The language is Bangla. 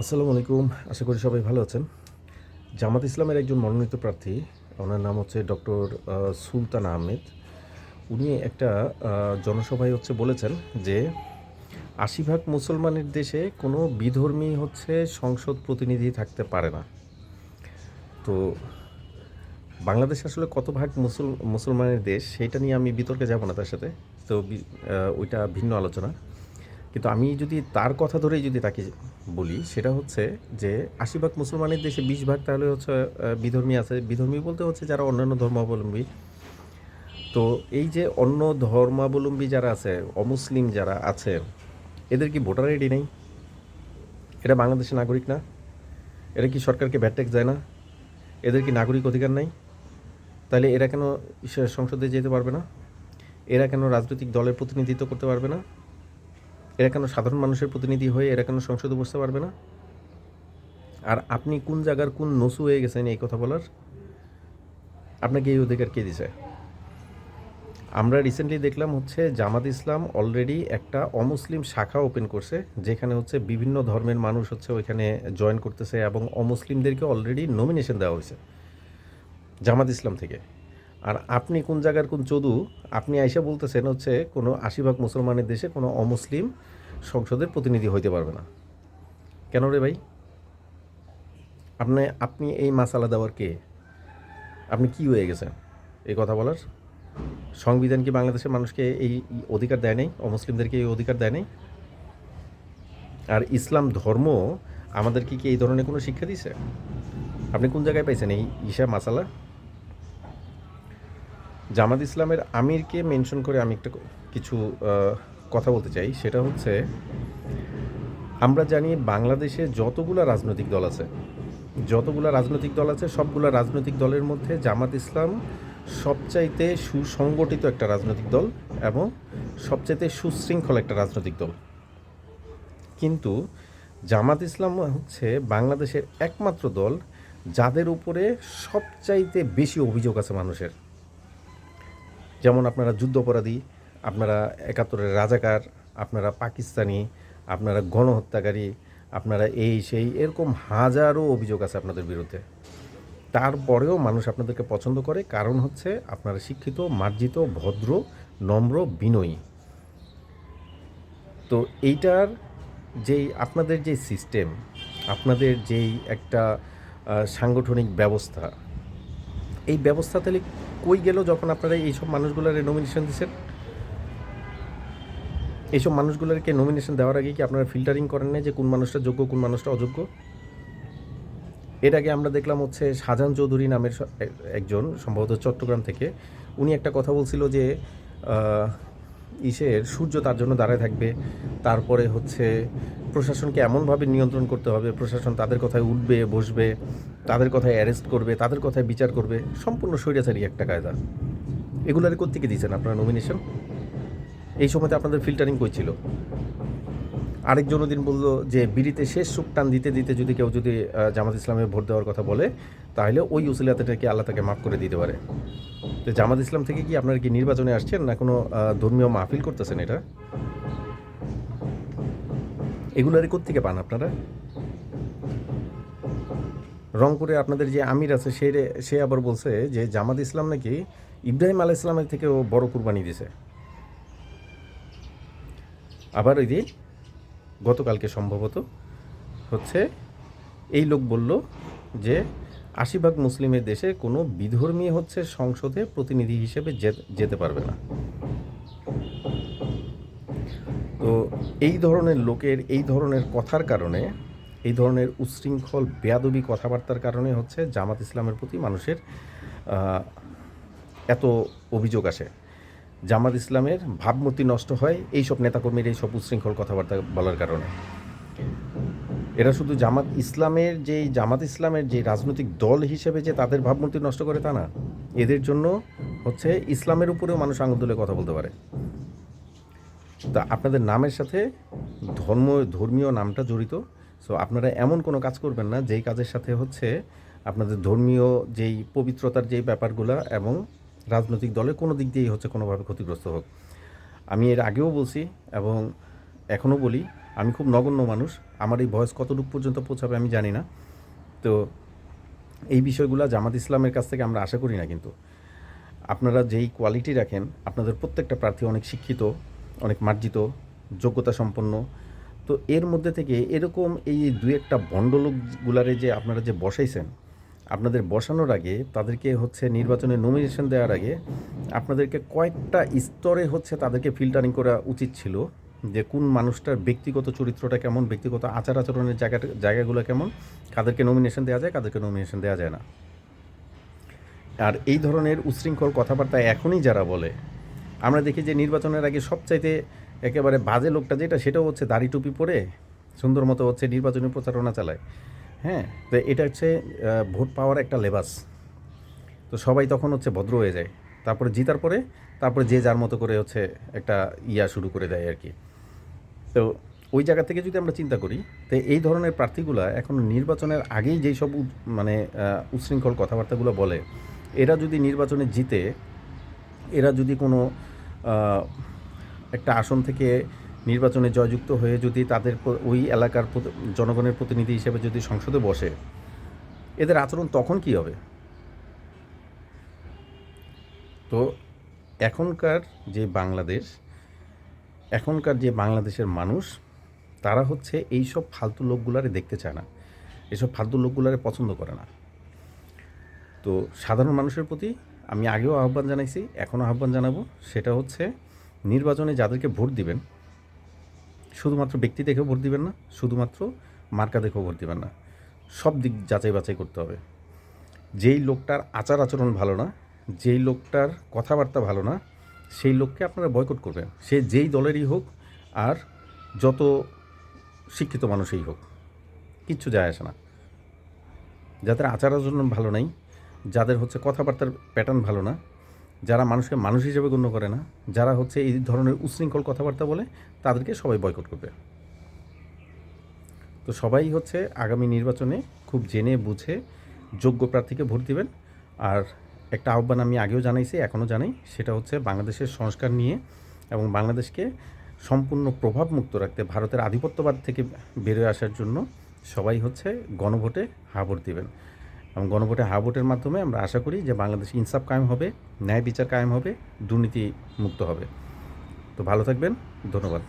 আসসালামু আলাইকুম। আশা করি সবাই ভালো আছেন। জামাত ইসলামের একজন মনোনীত প্রার্থী, ওনার নাম হচ্ছে ডক্টর সুলতান আহমেদ। উনি একটা জনসভায় হচ্ছে বলেছেন যে, আশি ভাগ মুসলমানের দেশে কোনো বিধর্মী হচ্ছে সংসদ প্রতিনিধি থাকতে পারে না। তো বাংলাদেশ আসলে কত ভাগ মুসল, মুসলমানের দেশ, সেইটা নিয়ে আমি বিতর্কে যাব না তার সাথে। তো ওইটা ভিন্ন আলোচনা। কিন্তু আমি যদি তার কথা ধরেই যদি তাকে বলি, সেটা হচ্ছে যে আশি ভাগ মুসলমানের দেশে বিশ ভাগ তাহলে হচ্ছে বিধর্মী আছে। বিধর্মী বলতে হচ্ছে যারা অন্যান্য ধর্মাবলম্বী। তো এই যে অন্য ধর্মাবলম্বী যারা আছে, অমুসলিম যারা আছে, এদের কি ভোটার আইডি নেই? এটা বাংলাদেশের নাগরিক না? এরা কি সরকারকে ভ্যাট ট্যাক্স দেয় না? এদের কি নাগরিক অধিকার নাই? তাহলে এরা কেন সংসদে যেতে পারবে না? এরা কেন রাজনৈতিক দলের প্রতিনিধিত্ব করতে পারবে না? এরা কেন সাধারণ মানুষের প্রতিনিধি হয়ে এরা কেন সংসদে বসতে পারবে না? আর আপনি কোন জায়গার কোন নসু হয়ে গেছেন এই কথা বলার? আপনাকে এই অধিকার কে দিছে? আমরা রিসেন্টলি দেখলাম হচ্ছে জামাত ইসলাম অলরেডি একটা অমুসলিম শাখা ওপেন করছে, যেখানে হচ্ছে বিভিন্ন ধর্মের মানুষ হচ্ছে ওইখানে জয়েন করতেছে এবং অমুসলিমদেরকে অলরেডি নমিনেশন দেওয়া হয়েছে জামাত ইসলাম থেকে। আর আপনি কোন জায়গার কোন চদু, আপনি আইসা বলতেছেন হচ্ছে কোনো আশি ভাগ মুসলমানের দেশে কোনো অমুসলিম সংসদের প্রতিনিধি হইতে পারবে না। কেন রে ভাই? আপনি আপনি এই মাসালা দেওয়ার কে? আপনি কি হয়ে গেছেন এই কথা বলার? সংবিধান কি বাংলাদেশের মানুষকে এই অধিকার দেয় নাই? অমুসলিমদেরকে এই অধিকার দেয় নাই? আর ইসলাম ধর্ম আমাদেরকে কি এই ধরনের কোনো শিক্ষা দিছে? আপনি কোন জায়গায় পাইছেন এই ঈশা মাসালা? জামাত ইসলামের আমিরকে মেনশন করে আমি একটা কিছু কথা বলতে চাই। সেটা হচ্ছে, আমরা জানি বাংলাদেশে যতগুলো রাজনৈতিক দল আছে, যতগুলো রাজনৈতিক দল আছে, সবগুলো রাজনৈতিক দলের মধ্যে জামাত ইসলাম সবচাইতে সুসংগঠিত একটা রাজনৈতিক দল এবং সবচাইতে সুশৃঙ্খল একটা রাজনৈতিক দল। কিন্তু জামাত ইসলাম হচ্ছে বাংলাদেশের একমাত্র দল যাদের উপরে সবচাইতে বেশি অভিযোগ আছে মানুষের। যেমন আপনারা যুদ্ধাপরাধী, আপনারা একাত্তরের রাজাকার, আপনারা পাকিস্তানি, আপনারা গণহত্যাকারী, আপনারা এই সেই, এরকম হাজারো অভিযোগ আছে আপনাদের বিরুদ্ধে। তারপরেও মানুষ আপনাদেরকে পছন্দ করে, কারণ হচ্ছে আপনারা শিক্ষিত, মার্জিত, ভদ্র, নম্র, বিনয়ী। তো এইটার যেই আপনাদের যে সিস্টেম, আপনাদের যেই একটা সাংগঠনিক ব্যবস্থা, এই ব্যবস্থা তাহলে কই গেল যখন আপনারা এইসব মানুষগুলোর নমিনেশন দিচ্ছেন এইসব মানুষগুলোকে নমিনেশন দেওয়ার আগে কি আপনারা ফিল্টারিং করেন না যে কোন মানুষটা যোগ্য, কোন মানুষটা অযোগ্য? এর আগে আমরা দেখলাম হচ্ছে শাহজাহান চৌধুরী নামের একজন, সম্ভবত চট্টগ্রাম থেকে, উনি একটা কথা বলছিল যে ইসের সূর্য তার জন্য দাঁড়ায় থাকবে। তারপরে হচ্ছে প্রশাসনকে এমনভাবে নিয়ন্ত্রণ করতে হবে, প্রশাসন তাদের কথায় উঠবে, বসবে, তাদের কথায় অ্যারেস্ট করবে, তাদের কথায় বিচার করবে। সম্পূর্ণ স্বৈরাচারী একটা কায়দা। এগুলার কোথেকে দিয়েছেন আপনারা নমিনেশন এই সময়তে আপনাদের ফিল্টারিং কই ছিল? আরেকজন দিন বলল যে, বিড়িতে শেষ সুখ টান দিতে দিতে যদি কেউ যদি জামাত ইসলামে ভোট দেওয়ার কথা বলে, তাহলে ওই উসিলাতেটাকে আল্লাহ তাকে মাফ করে দিতে পারে। তো জামাত ইসলাম থেকে কি আপনারা কি নির্বাচনে আসছেন না কোনো ধর্মীয় মাহফিল করতেছেন এটা? এগুলারই কোথেকে পান আপনারা? রংপুরে আপনাদের যে আমির আছে, সে সে আবার বলছে যে, জামাত ইসলাম নাকি ইব্রাহিম আলাহ ইসলামের থেকেও বড় কুরবানি দিছে। আবার ওই গতকালকে সম্ভবত হচ্ছে এই লোক বলল যে আশি ভাগ মুসলিমের দেশে কোনো বিধর্মী হচ্ছে সংসদে প্রতিনিধি হিসেবে যেতে পারবে না। তো এই ধরনের লোকের, এই ধরনের কথার কারণে, এই ধরনের উচ্ছৃঙ্খল বেয়াদবি কথাবার্তার কারণে হচ্ছে জামাত ইসলামের প্রতি মানুষের এত অভিযোগ আসে। জামাত ইসলামের ভাবমূর্তি নষ্ট হয় এইসব নেতাকর্মীর এইসব উচ্ছৃঙ্খল কথাবার্তা বলার কারণে। এরা শুধু জামাত ইসলামের যে, জামাত ইসলামের যে রাজনৈতিক দল হিসেবে যে তাদের ভাবমূর্তি নষ্ট করে তা না। এদের জন্য হচ্ছে ইসলামের উপরেও মানুষ আঙুল কথা বলতে পারে। তা আপনাদের নামের সাথে ধর্ম, ধর্মীয় নামটা জড়িত। সো আপনারা এমন কোনো কাজ করবেন না, যেই কাজের সাথে হচ্ছে আপনাদের ধর্মীয় যেই পবিত্রতার যেই ব্যাপারগুলো এবং রাজনৈতিক দলের কোনো দিক দিয়েই হচ্ছে কোনোভাবে ক্ষতিগ্রস্ত হোক। আমি এর আগেও বলছি এবং এখনও বলি, আমি খুব নগণ্য মানুষ। আমার এই ভয়েস কতটুকু পর্যন্ত পৌঁছাবে আমি জানি না। তো এই বিষয়গুলো জামাত ইসলামের কাছ থেকে আমরা আশা করি না কিন্তু। আপনারা যেই কোয়ালিটি রাখেন, আপনাদের প্রত্যেকটা প্রার্থী অনেক শিক্ষিত, অনেক মার্জিত, যোগ্যতা সম্পন্ন। তো এর মধ্যে থেকে এরকম এই দু একটা বন্ডলোকগুলারে যে আপনারা যে বসাইছেন আপনাদের বসানোর আগে তাদেরকে হচ্ছে নির্বাচনে নমিনেশন দেওয়ার আগে আপনাদেরকে কয়েকটা স্তরে হচ্ছে তাদেরকে ফিল্টারিং করা উচিত ছিল যে কোন মানুষটার ব্যক্তিগত চরিত্রটা কেমন, ব্যক্তিগত আচার আচরণের জায়গাটা জায়গাগুলো কেমন, কাদেরকে নমিনেশন দেওয়া যায়, কাদেরকে নমিনেশন দেওয়া যায় না। আর এই ধরনের উচ্ছৃঙ্খল কথাবার্তা এখনই যারা বলে, আমরা দেখি যে নির্বাচনের আগে সবচাইতে একেবারে বাজে লোকটা যেটা, সেটাও হচ্ছে দাড়ি টুপি পরে সুন্দর মতো হচ্ছে নির্বাচনী প্রচারণা চালায়। হ্যাঁ তো এটা হচ্ছে ভোট পাওয়ার একটা লেবাস। তো সবাই তখন হচ্ছে ভদ্র হয়ে যায়। তারপরে জিতার পরে, তারপরে যে যার মতো করে হচ্ছে একটা ইয়া শুরু করে দেয় আর কি। তো ওই জায়গা থেকে যদি আমরা চিন্তা করি, তো এই ধরনের প্রার্থীগুলা এখন নির্বাচনের আগেই যেই সব মানে উচ্ছৃঙ্খল কথাবার্তাগুলো বলে, এরা যদি নির্বাচনে জিতে, এরা যদি কোনো একটা আসন থেকে নির্বাচনে জয়যুক্ত হয়ে যদি তাদের ওই এলাকার জনগণের প্রতিনিধি হিসেবে যদি সংসদে বসে, এদের আচরণ তখন কি হবে? তো এখনকার যে বাংলাদেশ, এখনকার যে বাংলাদেশের মানুষ, তারা হচ্ছে এই সব ফালতু লোকগুলারে দেখতে চায় না। এসব ফালতু লোকগুলারে পছন্দ করে না। তো সাধারণ মানুষের প্রতি আমি আগেও আহ্বান জানাইছি, এখনও আহ্বান জানাব, সেটা হচ্ছে নির্বাচনে যাদেরকে ভোট দিবেন শুধুমাত্র ব্যক্তি দেখে ভোট দিবেন না, শুধুমাত্র মার্কা দেখেও ভোট দিবেন না। সব দিক যাচাই বাছাই করতে হবে। যেই লোকটার আচার আচরণ ভালো না, যেই লোকটার কথাবার্তা ভালো না, সেই লোককে আপনারা বয়কট করবেন। সে যেই দলেরই হোক আর যত শিক্ষিত মানুষই হোক, কিচ্ছু যায় আসে না। যাদের আচার আচরণ ভালো নাই, যাদের হচ্ছে কথাবার্তার প্যাটার্ন ভালো না যারা মানুষকে মানুষ হিসেবে গণ্য করে না, যারা হচ্ছে এই ধরনের উচ্ছৃঙ্খল কথাবার্তা বলে, তাদেরকে সবাই বয়কট করবে। তো সবাই হচ্ছে আগামী নির্বাচনে খুব জেনে বুঝে যোগ্য প্রার্থীকে ভোট দিবেন। আর একটা আহ্বান আমি আগেও জানাইছি, এখনও জানাই, সেটা হচ্ছে বাংলাদেশের সংস্কার নিয়ে এবং বাংলাদেশকে সম্পূর্ণ প্রভাবমুক্ত রাখতে, ভারতের আধিপত্যবাদ থেকে বেরোয় আসার জন্য সবাই হচ্ছে গণভোটে হাবর দিবেন। এবং গণভোটে হা ভোটের মাধ্যমে আমরা আশা করি যে বাংলাদেশ ইনসাফ কায়েম হবে, ন্যায় বিচার কায়েম হবে দুর্নীতি মুক্ত হবে। তো ভালো থাকবেন, ধন্যবাদ।